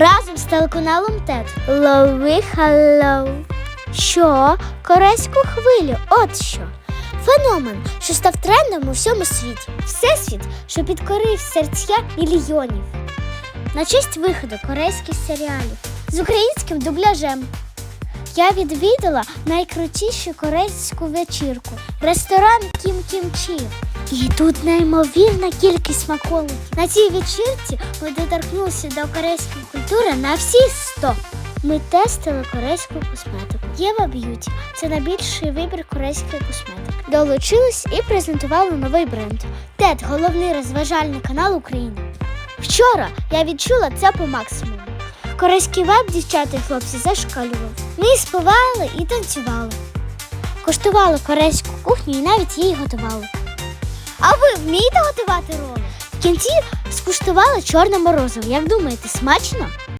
разом з телеканалом ТЕД. Лови халлоу. Що? Корейську хвилю. От що. Феномен, що став трендом у всьому світі. Всесвіт, що підкорив серця мільйонів. На честь виходу корейських серіалів з українським дубляжем. Я відвідала найкрутішу корейську вечірку ресторан Кім Кім Чі. І тут неймовірна кількість смаколиків. На цій вечірці ми доторкнулися до корейської культури на всі 100. Ми тестили корейську косметику. Єва Б'юті це найбільший вибір корейської косметики. Долучились і презентували новий бренд. ТЕД головний розважальний канал України. Вчора я відчула це по максимуму. Корейський веб дівчата і хлопці зашкалював. Ми співали і танцювали. Коштували корейську кухню і навіть її готували. А ви вмієте готувати роли? В кінці скуштували чорне морозиво. Як думаєте, смачно?